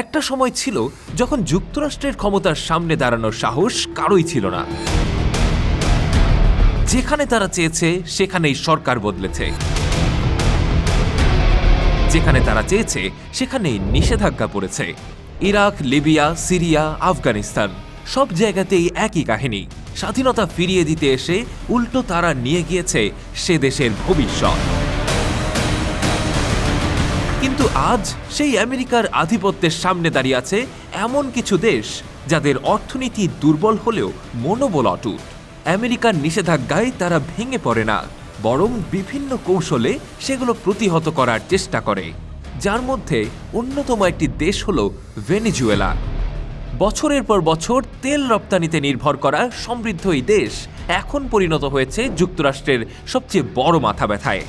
একটা সময় ছিল যখন যুক্তরাষ্ট্রের ক্ষমতার সামনে দাঁড়ানোর সাহস কারোই ছিল না। যেখানে তারা চেয়েছে, সেখানেই সরকার বদলেছে। যেখানে তারা চেয়েছে, সেখানেই নিষেধাজ্ঞা পড়েছে। ইরাক, লিবিয়া, সিরিয়া, আফগানিস্তান, সব জায়গাতেই একই কাহিনী। স্বাধীনতা ফিরিয়ে দিতে এসে উল্টো তারা নিয়ে গিয়েছে সে দেশের ভবিষ্যৎ। কিন্তু আজ সেই আমেরিকার আধিপত্যের সামনে দাঁড়িয়ে আছে এমন কিছু দেশ যাদের অর্থনীতি দুর্বল হলেও মনোবল অটুট। আমেরিকার নিষেধাজ্ঞায় তারা ভেঙে পড়ে না, বরং বিভিন্ন কৌশলে সেগুলো প্রতিহত করার চেষ্টা করে, যার মধ্যে অন্যতম একটি দেশ হল ভেনেজুয়েলা। বছরের পর বছর তেল রপ্তানিতে নির্ভর করা সমৃদ্ধ এই দেশ এখন পরিণত হয়েছে যুক্তরাষ্ট্রের সবচেয়ে বড় মাথা ব্যথায়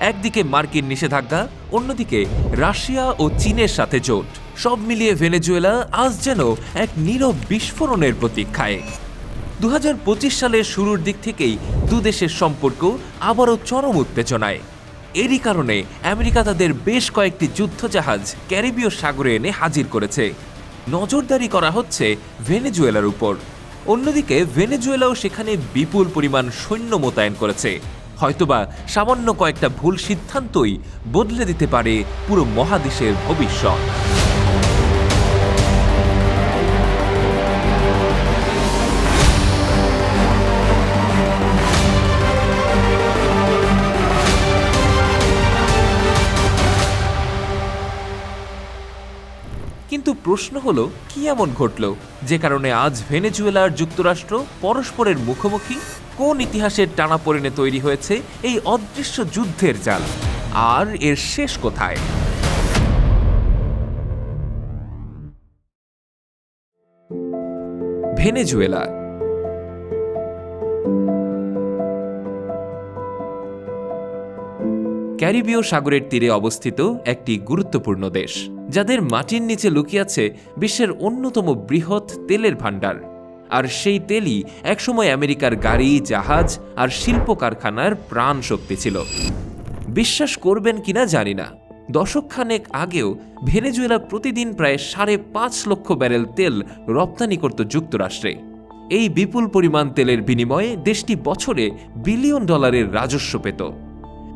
একদিকে মার্কিন নিষেধাজ্ঞা, অন্যদিকে রাশিয়া ও চীনের সাথে জোট। সব মিলিয়ে ভেনেজুয়েলা আজ যেন এক নীরব বিস্ফোরণের প্রতীক্ষায়। দু হাজার পঁচিশ সালের শুরুর দিক থেকেই দু দেশের সম্পর্ক আবারও চরম উত্তেজনায়। এরই কারণে আমেরিকা তাদের বেশ কয়েকটি যুদ্ধজাহাজ ক্যারিবীয় সাগরে এনে হাজির করেছে। নজরদারি করা হচ্ছে ভেনেজুয়েলার উপর। অন্যদিকে ভেনেজুয়েলাও সেখানে বিপুল পরিমাণ সৈন্য মোতায়েন করেছে। হয়তোবা সামান্য কয়েকটা ভুল সিদ্ধান্তই বদলে দিতে পারে পুরো মহাদেশের ভবিষ্যৎ। কিন্তু প্রশ্ন হলো, কি এমন ঘটল? যে কারণে আজ ভেনেজুয়েলা আর যুক্তরাষ্ট্র পরস্পরের মুখোমুখি? কোন ইতিহাসের টানাপোড়েনে তৈরি হয়েছে এই অদৃশ্য যুদ্ধের জাল? আর এর শেষ কোথায়? ভেনেজুয়েলা। ক্যারিবীয় সাগরের তীরে অবস্থিত একটি গুরুত্বপূর্ণ দেশ। যাদের মাটির নিচে লুকিয়ে আছে বিশ্বের অন্যতম বৃহৎ তেলের ভাণ্ডার। আর সেই তেলই একসময় আমেরিকার গাড়ি, জাহাজ আর শিল্প কারখানার প্রাণ শক্তি ছিল। বিশ্বাস করবেন কিনা জানি না। দশকখানেক আগেও ভেনেজুয়েলা প্রতিদিন প্রায় সাড়ে পাঁচ লক্ষ ব্যারেল তেল রপ্তানি করত যুক্তরাষ্ট্রে। এই বিপুল পরিমাণ তেলের বিনিময়ে দেশটি বছরে বিলিয়ন ডলারের রাজস্ব পেত।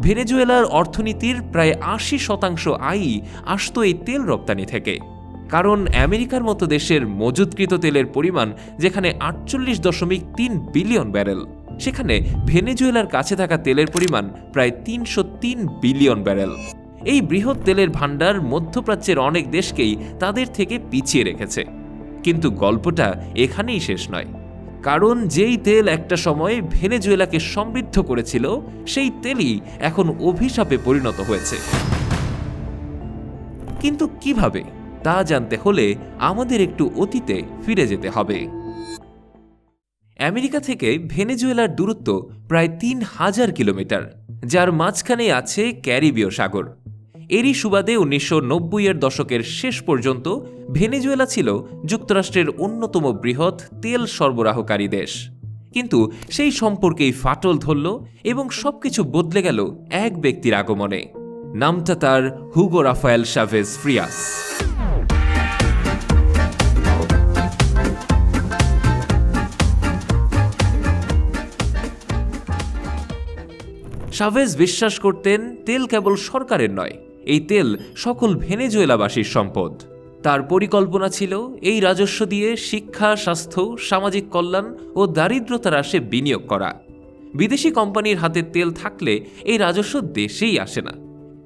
ভেনেজুয়েলার অর্থনীতির প্রায় আশি শতাংশ আয়ই আসত এই তেল রপ্তানি থেকে। কারণ আমেরিকার মতো দেশের মজুতকৃত তেলের পরিমাণ যেখানে আটচল্লিশ দশমিক তিন বিলিয়ন ব্যারেল, সেখানে ভেনেজুয়েলার কাছে থাকা তেলের পরিমাণ প্রায় তিনশো তিন বিলিয়ন ব্যারেল। এই বৃহৎ তেলের ভাণ্ডার মধ্যপ্রাচ্যের অনেক দেশকেই তাদের থেকে পিছিয়ে রেখেছে। কিন্তু গল্পটা এখানেই শেষ নয়। কারণ যেই তেল একটা সময়ে ভেনেজুয়েলাকে সমৃদ্ধ করেছিল, সেই তেলই এখন অভিশাপে পরিণত হয়েছে। কিন্তু কীভাবে, তা জানতে হলে আমাদের একটু অতীতে ফিরে যেতে হবে। আমেরিকা থেকে ভেনেজুয়েলার দূরত্ব প্রায় তিন হাজার কিলোমিটার, যার মাঝখানে আছে ক্যারিবীয় সাগর। এরই সুবাদে উনিশশো এর দশকের শেষ পর্যন্ত ভেনেজুয়েলা ছিল যুক্তরাষ্ট্রের অন্যতম বৃহৎ তেল সরবরাহকারী দেশ। কিন্তু সেই সম্পর্কেই ফাটল ধরল এবং সবকিছু বদলে গেল এক ব্যক্তির আগমনে। নামটা তার Hugo Rafael Chavez Frias. Chavez বিশ্বাস করতেন তেল কেবল সরকারের নয় এই তেল সকল ভেনেজুয়েলাবাসীর সম্পদ। তার পরিকল্পনা ছিল এই রাজস্ব দিয়ে শিক্ষা, স্বাস্থ্য, সামাজিক কল্যাণ ও দারিদ্রতা হ্রাসে বিনিয়োগ করা। বিদেশি কোম্পানির হাতে তেল থাকলে এই রাজস্ব দেশেই আসে না।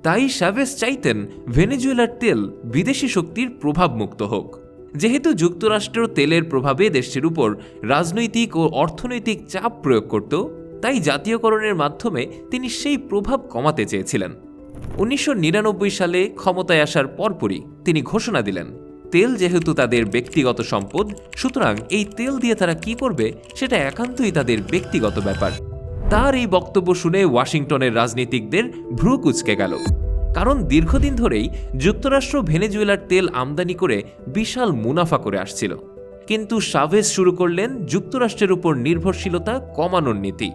তাই শাভেজ চাইতেন ভেনেজুয়েলার তেল বিদেশি শক্তির প্রভাব মুক্ত হোক। যেহেতু যুক্তরাষ্ট্র তেলের প্রভাবে দেশটির উপর রাজনৈতিক ও অর্থনৈতিক চাপ প্রয়োগ করত, তাই জাতীয়করণের মাধ্যমে তিনি সেই প্রভাব কমাতে চেয়েছিলেন। উনিশশো নিরানব্বই সালে ক্ষমতায় আসার পরপরই তিনি ঘোষণা দিলেন, তেল যেহেতু তাদের ব্যক্তিগত সম্পদ, সুতরাং এই তেল দিয়ে তারা কি করবে সেটা একান্তই তাদের ব্যক্তিগত ব্যাপার। তার এই বক্তব্য শুনে ওয়াশিংটনের রাজনীতিকদের ভ্রু কুচকে গেল। কারণ দীর্ঘদিন ধরেই যুক্তরাষ্ট্র ভেনেজুয়েলার তেল আমদানি করে বিশাল মুনাফা করে আসছিল। কিন্তু সাভেজ শুরু করলেন যুক্তরাষ্ট্রের উপর নির্ভরশীলতা কমানোর নীতি।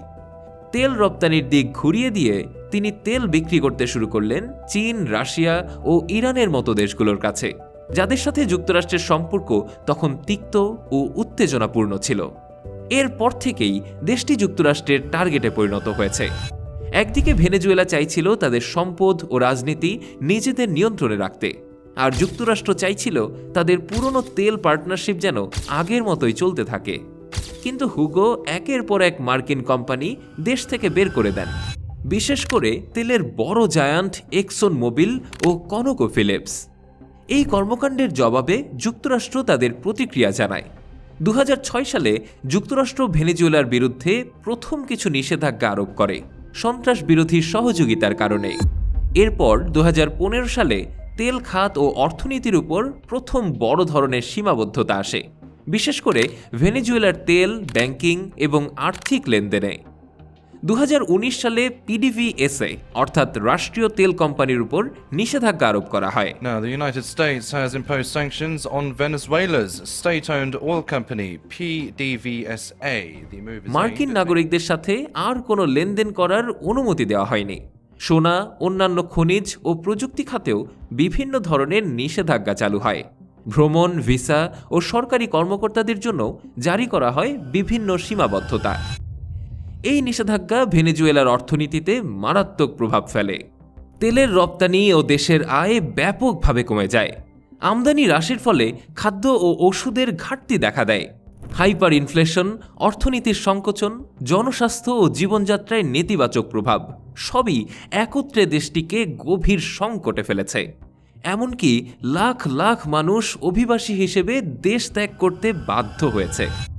তেল রপ্তানির দিক ঘুরিয়ে দিয়ে তিনি তেল বিক্রি করতে শুরু করলেন চীন, রাশিয়া ও ইরানের মতো দেশগুলোর কাছে, যাদের সাথে যুক্তরাষ্ট্রের সম্পর্ক তখন তিক্ত ও উত্তেজনাপূর্ণ ছিল। এরপর থেকেই দেশটি যুক্তরাষ্ট্রের টার্গেটে পরিণত হয়েছে। একদিকে ভেনেজুয়েলা চাইছিল তাদের সম্পদ ও রাজনীতি নিজেদের নিয়ন্ত্রণে রাখতে, আর যুক্তরাষ্ট্র চাইছিল তাদের পুরনো তেল পার্টনারশিপ যেন আগের মতোই চলতে থাকে। কিন্তু হুগো একের পর এক মার্কিন কোম্পানি দেশ থেকে বের করে দেন। বিশেষ করে তেলের বড় জায়ান্ট এক্সন মোবিল ও কনকো ফিলিপস। এই কর্মকাণ্ডের জবাবে যুক্তরাষ্ট্র তাদের প্রতিক্রিয়া জানায়। দু হাজার ছয় সালে যুক্তরাষ্ট্র ভেনেজুয়েলার বিরুদ্ধে প্রথম কিছু নিষেধাজ্ঞা আরোপ করে সন্ত্রাস বিরোধী সহযোগিতার কারণে। এরপর দু হাজার পনেরো সালে তেল, খাত ও অর্থনীতির উপর প্রথম বড় ধরনের সীমাবদ্ধতা আসে। বিশেষ করে ভেনেজুয়েলার তেল, ব্যাংকিং এবং আর্থিক লেনদেনে। দু হাজার উনিশ সালে পিডিভিএসএ অর্থাৎ রাষ্ট্রীয় তেল কোম্পানির উপর নিষেধাজ্ঞা আরোপ করা হয়। Now, the United States has imposed sanctions on Venezuela's state owned oil company, PDVSA. The move is মার্কিন নাগরিকদের সাথে আর কোনো লেনদেন করার অনুমতি দেওয়া হয়নি। সোনা অন্যান্য খনিজ ও প্রযুক্তি খাতেও বিভিন্ন ধরনের নিষেধাজ্ঞা চালু হয়। ভ্রমণ ভিসা ও সরকারি কর্মকর্তাদের জন্য জারি করা হয় বিভিন্ন সীমাবদ্ধতা। এই নিষেধাজ্ঞা ভেনেজুয়েলার অর্থনীতিতে মারাত্মক প্রভাব ফেলে। তেলের রপ্তানি ও দেশের আয় ব্যাপকভাবে কমে যায়। আমদানি হ্রাসের ফলে খাদ্য ও ওষুধের ঘাটতি দেখা দেয়। হাইপার ইনফ্লেশন অর্থনীতির সংকোচন, জনস্বাস্থ্য ও জীবনযাত্রায় নেতিবাচক প্রভাব, সবই একত্রে দেশটিকে গভীর সংকটে ফেলেছে। এমনকি লাখ লাখ মানুষ অভিবাসী হিসেবে দেশ ত্যাগ করতে বাধ্য হয়েছে।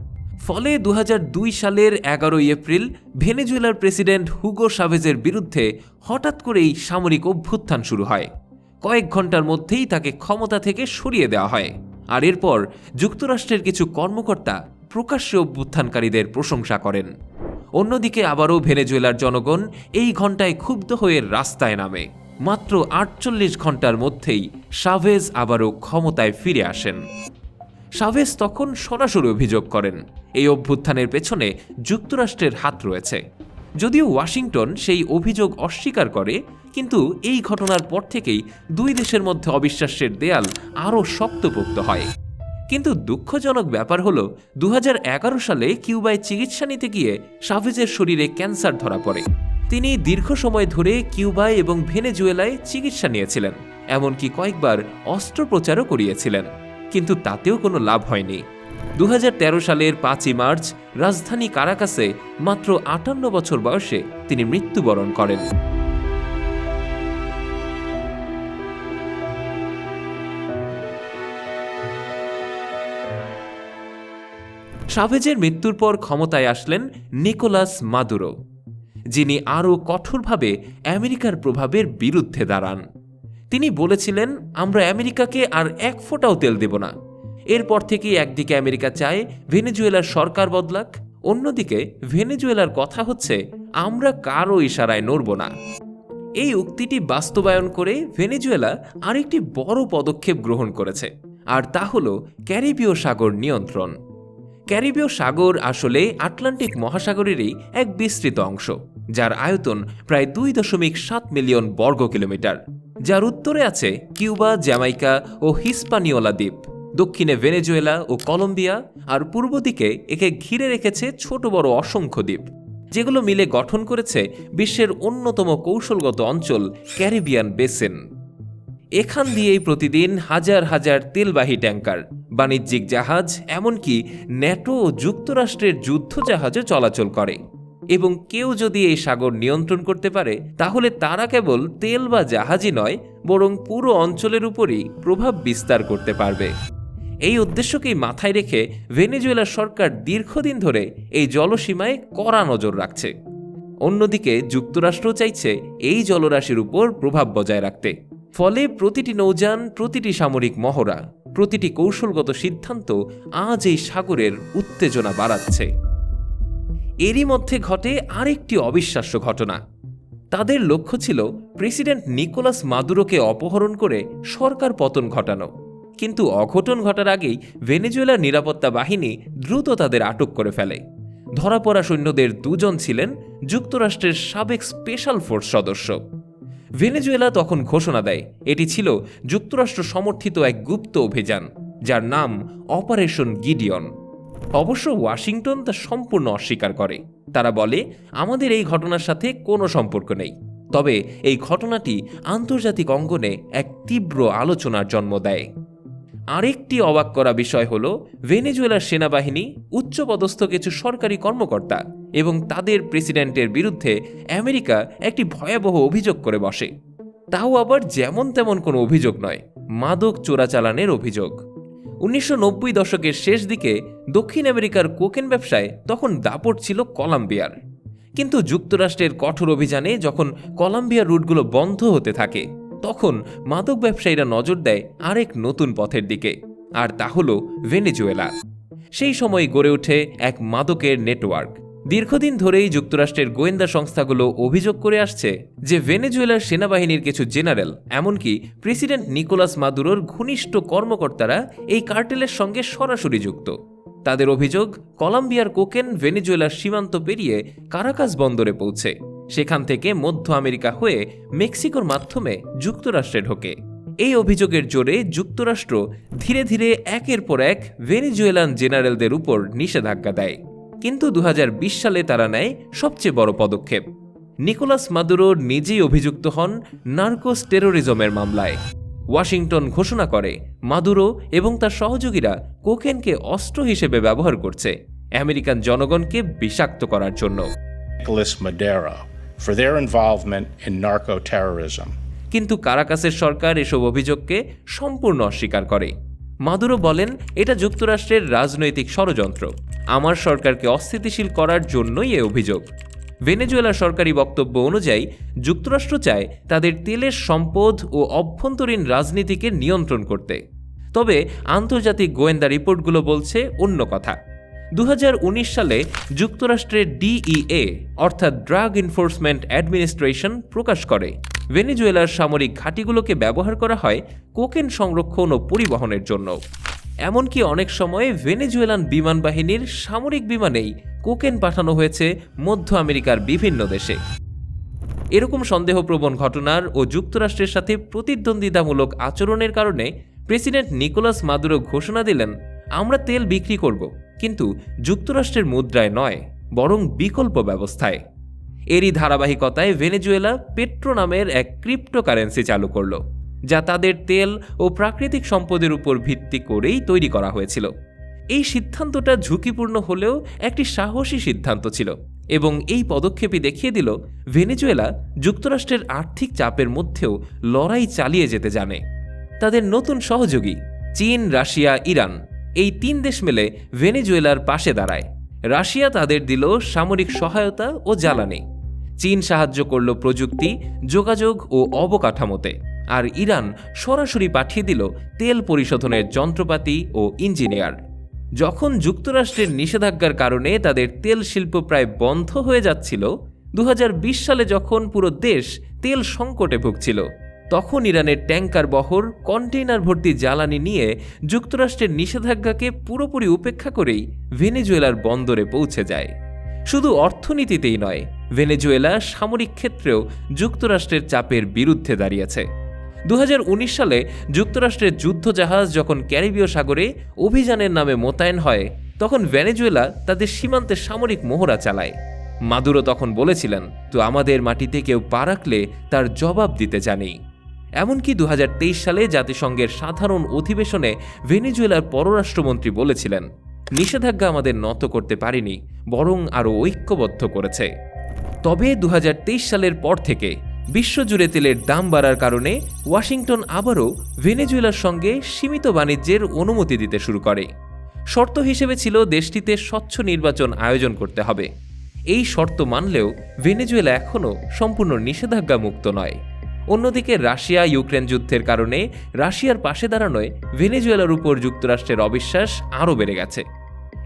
ফলে দু হাজার দুই সালের এগারোই এপ্রিল ভেনেজুয়েলার প্রেসিডেন্ট হুগো সাভেজের বিরুদ্ধে হঠাৎ করেই সামরিক অভ্যুত্থান শুরু হয়। কয়েক ঘণ্টার মধ্যেই তাকে ক্ষমতা থেকে সরিয়ে দেওয়া হয়। আর এরপর যুক্তরাষ্ট্রের কিছু কর্মকর্তা প্রকাশ্যে অভ্যুত্থানকারীদের প্রশংসা করেন। অন্যদিকে আবারও ভেনেজুয়েলার জনগণ এই ঘন্টায় ক্ষুব্ধ হয়ে রাস্তায় নামে। মাত্র আটচল্লিশ ঘণ্টার মধ্যেই সাভেজ আবারও ক্ষমতায় ফিরে আসেন। সাভেজ তখন সরাসরি অভিযোগ করেন। এই অভ্যুত্থানের পেছনে যুক্তরাষ্ট্রের হাত রয়েছে। যদিও ওয়াশিংটন সেই অভিযোগ অস্বীকার করে, কিন্তু এই ঘটনার পর থেকেই দুই দেশের মধ্যে অবিশ্বাসের দেয়াল আরও শক্তপোক্ত হয়। কিন্তু দুঃখজনক ব্যাপার হলো দু হাজার এগারো সালে কিউবায় চিকিৎসা নিতে গিয়ে সাভেজের শরীরে ক্যান্সার ধরা পড়ে। তিনি দীর্ঘ সময় ধরে কিউবায় এবং ভেনেজুয়েলায় চিকিৎসা নিয়েছিলেন, এমনকি কয়েকবার অস্ত্রোপচারও করিয়েছিলেন। কিন্তু তাতেও কোনো লাভ হয়নি। দু হাজার তেরো সালের পাঁচই মার্চ রাজধানী কারাকাসে মাত্র আটান্ন বছর বয়সে তিনি মৃত্যুবরণ করেন। সাভেজের মৃত্যুর পর ক্ষমতায় আসলেন নিকোলাস মাদুরো, যিনি আরও কঠোরভাবে আমেরিকার প্রভাবের বিরুদ্ধে দাঁড়ান। তিনি বলেছিলেন, আমরা আমেরিকাকে আর এক ফোঁটাও তেল দেব না। এরপর থেকে একদিকে আমেরিকা চায় ভেনেজুয়েলার সরকার বদলাক, অন্যদিকে ভেনেজুয়েলার কথা হচ্ছে, আমরা কারও ইশারায় নড়ব না। এই উক্তিটি বাস্তবায়ন করে ভেনেজুয়েলা আরেকটি বড় পদক্ষেপ গ্রহণ করেছে, আর তা হল ক্যারিবীয় সাগর নিয়ন্ত্রণ। ক্যারিবীয় সাগর আসলে আটলান্টিক মহাসাগরেরই এক বিস্তৃত অংশ, যার আয়তন প্রায় দুই দশমিক সাত মিলিয়ন বর্গ কিলোমিটার। যার উত্তরে আছে কিউবা, জ্যামাইকা ও হিসপানিওলা দ্বীপ। দক্ষিণে ভেনেজুয়েলা ও কলম্বিয়া, আর পূর্ব দিকে একে ঘিরে রেখেছে ছোট বড় অসংখ্য দ্বীপ, যেগুলো মিলে গঠন করেছে বিশ্বের অন্যতম কৌশলগত অঞ্চল ক্যারিবিয়ান বেসেন। এখান দিয়েই প্রতিদিন হাজার হাজার তেলবাহী ট্যাঙ্কার বাণিজ্যিক জাহাজ, এমনকি ন্যাটো ও যুক্তরাষ্ট্রের যুদ্ধ জাহাজও চলাচল করে। এবং কেউ যদি এই সাগর নিয়ন্ত্রণ করতে পারে, তাহলে তারা কেবল তেল বা জাহাজই নয়, বরং পুরো অঞ্চলের উপরই প্রভাব বিস্তার করতে পারবে। এই উদ্দেশ্যকেই মাথায় রেখে ভেনেজুয়েলার সরকার দীর্ঘদিন ধরে এই জলসীমায় কড়া নজর রাখছে। অন্যদিকে যুক্তরাষ্ট্র চাইছে এই জলরাশির উপর প্রভাব বজায় রাখতে। ফলে প্রতিটি নৌযান, প্রতিটি সামরিক মহড়া, প্রতিটি কৌশলগত সিদ্ধান্ত আজ এই সাগরের উত্তেজনা বাড়াচ্ছে। এরই মধ্যে ঘটে আরেকটি অবিশ্বাস্য ঘটনা। তাদের লক্ষ্য ছিল প্রেসিডেন্ট নিকোলাস মাদুরোকে অপহরণ করে সরকার পতন ঘটানো। কিন্তু অঘটন ঘটার আগেই ভেনেজুয়েলার নিরাপত্তা বাহিনী দ্রুত তাদের আটক করে ফেলে। ধরা পড়া সৈন্যদের দুজন ছিলেন যুক্তরাষ্ট্রের সাবেক স্পেশাল ফোর্স সদস্য। ভেনেজুয়েলা তখন ঘোষণা দেয়, এটি ছিল যুক্তরাষ্ট্র সমর্থিত এক গুপ্ত অভিযান, যার নাম অপারেশন গিডিয়ন। অবশ্য ওয়াশিংটন তা সম্পূর্ণ অস্বীকার করে। তারা বলে, আমাদের এই ঘটনার সাথে কোনো সম্পর্ক নেই। তবে এই ঘটনাটি আন্তর্জাতিক অঙ্গনে এক তীব্র আলোচনার জন্ম দেয়। আরেকটি অবাক করা বিষয় হল, ভেনেজুয়েলার সেনাবাহিনী উচ্চপদস্থ কিছু সরকারি কর্মকর্তা এবং তাদের প্রেসিডেন্টের বিরুদ্ধে আমেরিকা একটি ভয়াবহ অভিযোগ করে বসে। তাও আবার যেমন তেমন কোনো অভিযোগ নয়, মাদক চোরাচালানের অভিযোগ। উনিশশো নব্বই দশকের শেষ দিকে দক্ষিণ আমেরিকার কোকেন ব্যবসায় তখন দাপট ছিল কলাম্বিয়ার। কিন্তু যুক্তরাষ্ট্রের কঠোর অভিযানে যখন কলাম্বিয়ার রুটগুলো বন্ধ হতে থাকে, তখন মাদক ব্যবসায়ীরা নজর দেয় আরেক নতুন পথের দিকে, আর তা হল ভেনেজুয়েলা। সেই সময় গড়ে ওঠে এক মাদকের নেটওয়ার্ক। দীর্ঘদিন ধরেই যুক্তরাষ্ট্রের গোয়েন্দা সংস্থাগুলো অভিযোগ করে আসছে যে ভেনেজুয়েলার সেনাবাহিনীর কিছু জেনারেল, এমনকি প্রেসিডেন্ট নিকোলাস মাদুরোর ঘনিষ্ঠ কর্মকর্তারা এই কার্টেলের সঙ্গে সরাসরি যুক্ত। তাদের অভিযোগ, কলম্বিয়ার কোকেন ভেনেজুয়েলার সীমান্ত পেরিয়ে কারাকাস বন্দরে পৌঁছে। সেখান থেকে মধ্য আমেরিকা হয়ে মেক্সিকোর মাধ্যমে যুক্তরাষ্ট্রে ঢোকে। এই অভিযোগের জোরে যুক্তরাষ্ট্র ধীরে ধীরে একের পর এক ভেনেজুয়েলান জেনারেলদের উপর নিষেধাজ্ঞা দেয়। কিন্তু দু হাজার বিশ সালে তারা নেয় সবচেয়ে বড় পদক্ষেপ। নিকোলাস মাদুরো নিজেই অভিযুক্ত হন নার্কোস টেরোরিজমের মামলায়। ওয়াশিংটন ঘোষণা করে মাদুরো এবং তার সহযোগীরা কোকেনকে অস্ত্র হিসেবে ব্যবহার করছে আমেরিকান জনগণকে বিষাক্ত করার জন্য। Nicolas Maduro for their involvement in narco terrorism. কিন্তু কারাকাসের সরকার এসব অভিযোগকে সম্পূর্ণ অস্বীকার করে। মাদুরো বলেন এটা যুক্তরাষ্ট্রের রাজনৈতিক ষড়যন্ত্র। আমার সরকারকে অস্থিতিশীল করার জন্যই এ অভিযোগ। ভেনেজুয়েলার সরকারি বক্তব্য অনুযায়ী, যুক্তরাষ্ট্র চায় তাদের তেলের সম্পদ ও অভ্যন্তরীণ রাজনীতিকে নিয়ন্ত্রণ করতে। তবে আন্তর্জাতিক গোয়েন্দা রিপোর্টগুলো বলছে অন্য কথা। দু হাজার উনিশ সালে যুক্তরাষ্ট্রের ডিইএ, অর্থাৎ ড্রাগ এনফোর্সমেন্ট অ্যাডমিনিস্ট্রেশন, প্রকাশ করে। ভেনেজুয়েলার সামরিক ঘাঁটিগুলোকে ব্যবহার করা হয় কোকেন সংরক্ষণ ও পরিবহনের জন্য। এমনকি অনেক সময় ভেনেজুয়েলান বিমান বাহিনীর সামরিক বিমানেই কোকেন পাঠানো হয়েছে মধ্য আমেরিকার বিভিন্ন দেশে। এরকম সন্দেহপ্রবণ ঘটনার ও যুক্তরাষ্ট্রের সাথে প্রতিদ্বন্দ্বিতামূলক আচরণের কারণে প্রেসিডেন্ট নিকোলাস মাদুরো ঘোষণা দিলেন, আমরা তেল বিক্রি করব, কিন্তু যুক্তরাষ্ট্রের মুদ্রায় নয়, বরং বিকল্প ব্যবস্থায়। এরই ধারাবাহিকতায় ভেনেজুয়েলা পেট্রো নামের এক ক্রিপ্টোকারেন্সি চালু করল। যা তাদের তেল ও প্রাকৃতিক সম্পদের উপর ভিত্তি করেই তৈরি করা হয়েছিল। এই সিদ্ধান্তটা ঝুঁকিপূর্ণ হলেও একটি সাহসী সিদ্ধান্ত ছিল এবং এই পদক্ষেপই দেখিয়ে দিল ভেনেজুয়েলা যুক্তরাষ্ট্রের আর্থিক চাপের মধ্যেও লড়াই চালিয়ে যেতে জানে। তাদের নতুন সহযোগী চীন, রাশিয়া, ইরান এই তিন দেশ মিলে ভেনেজুয়েলার পাশে দাঁড়ায়। রাশিয়া তাদের দিল সামরিক সহায়তা ও জ্বালানি। চীন সাহায্য করল প্রযুক্তি, যোগাযোগ ও অবকাঠামোতে। আর ইরান সরাসরি পাঠিয়ে দিল তেল পরিশোধনের যন্ত্রপাতি ও ইঞ্জিনিয়ার। যখন যুক্তরাষ্ট্রের নিষেধাজ্ঞার কারণে তাদের তেল শিল্প প্রায় বন্ধ হয়ে যাচ্ছিল দু হাজার বিশ সালে যখন পুরো দেশ তেল সংকটে ভুগছিল, তখন ইরানের ট্যাঙ্কার বহর, কন্টেইনার ভর্তি জ্বালানি নিয়ে যুক্তরাষ্ট্রের নিষেধাজ্ঞাকে পুরোপুরি উপেক্ষা করেই ভেনেজুয়েলার বন্দরে পৌঁছে যায়। শুধু অর্থনীতিতেই নয়, ভেনেজুয়েলা সামরিক ক্ষেত্রেও যুক্তরাষ্ট্রের চাপের বিরুদ্ধে দাঁড়িয়েছে। দু হাজার উনিশ সালে যুক্তরাষ্ট্রের যুদ্ধজাহাজ যখন ক্যারিবীয় সাগরে অভিযানের নামে মোতায়েন হয়, তখন ভেনেজুয়েলা তাদের সীমান্তে সামরিক মোহরা চালায়। মাদুরো তখন বলেছিলেন, তো আমাদের মাটিতে কেউ পা রাখলে তার জবাব দিতে জানি। এমনকি দু হাজার তেইশ সালে জাতিসংঘের সাধারণ অধিবেশনে ভেনেজুয়েলার পররাষ্ট্রমন্ত্রী বলেছিলেন, নিষেধাজ্ঞা আমাদের নত করতে পারেনি, বরং আরও ঐক্যবদ্ধ করেছে। তবে দু হাজার তেইশ সালের পর থেকে বিশ্বজুড়ে তেলের দাম বাড়ার কারণে ওয়াশিংটন আবারও ভেনেজুয়েলার সঙ্গে সীমিত বাণিজ্যের অনুমতি দিতে শুরু করে। শর্ত হিসেবে ছিল দেশটিতে স্বচ্ছ নির্বাচন আয়োজন করতে হবে। এই শর্ত মানলেও ভেনেজুয়েলা এখনও সম্পূর্ণ নিষেধাজ্ঞা মুক্ত নয়। অন্যদিকে রাশিয়া ইউক্রেন যুদ্ধের কারণে রাশিয়ার পাশে দাঁড়ানোয় ভেনেজুয়েলার উপর যুক্তরাষ্ট্রের অবিশ্বাস আরও বেড়ে গেছে।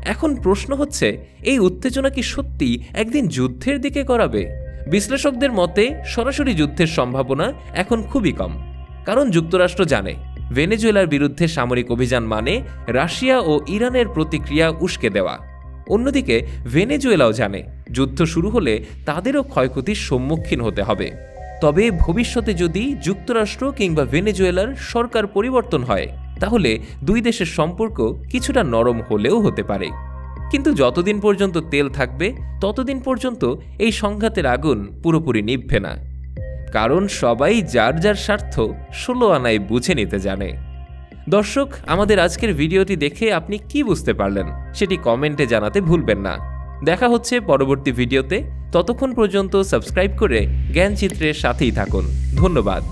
এখন প্রশ্ন হচ্ছে, এই উত্তেজনা কি সত্যি একদিন যুদ্ধের দিকে করাবে বিশ্লেষকদের মতে, সরাসরি যুদ্ধের সম্ভাবনা এখন খুবই কম। কারণ যুক্তরাষ্ট্র জানে, ভেনেজুয়েলার বিরুদ্ধে সামরিক অভিযান মানে রাশিয়া ও ইরানের প্রতিক্রিয়া উস্কে দেওয়া। অন্যদিকে, ভেনেজুয়েলাও জানে, যুদ্ধ শুরু হলে তাদেরও ক্ষয়ক্ষতির সম্মুখীন হতে হবে। তবে ভবিষ্যতে যদি যুক্তরাষ্ট্র কিংবা ভেনেজুয়েলার সরকার পরিবর্তন হয়, তাহলে দুই দেশের সম্পর্ক কিছুটা নরম হলেও হতে পারে। কিন্তু যতদিন পর্যন্ত তেল থাকবে, ততদিন পর্যন্ত এই সংঘাতের আগুন পুরোপুরি নিভবে না। কারণ সবাই যার যার স্বার্থ ষোলো আনায় বুঝে নিতে জানে। দর্শক, আমাদের আজকের ভিডিওটি দেখে আপনি কি বুঝতে পারলেন, সেটি কমেন্টে জানাতে ভুলবেন না। দেখা হচ্ছে পরবর্তী ভিডিওতে। ততক্ষণ পর্যন্ত সাবস্ক্রাইব করে জ্ঞানচিত্রের সাথেই থাকুন। ধন্যবাদ।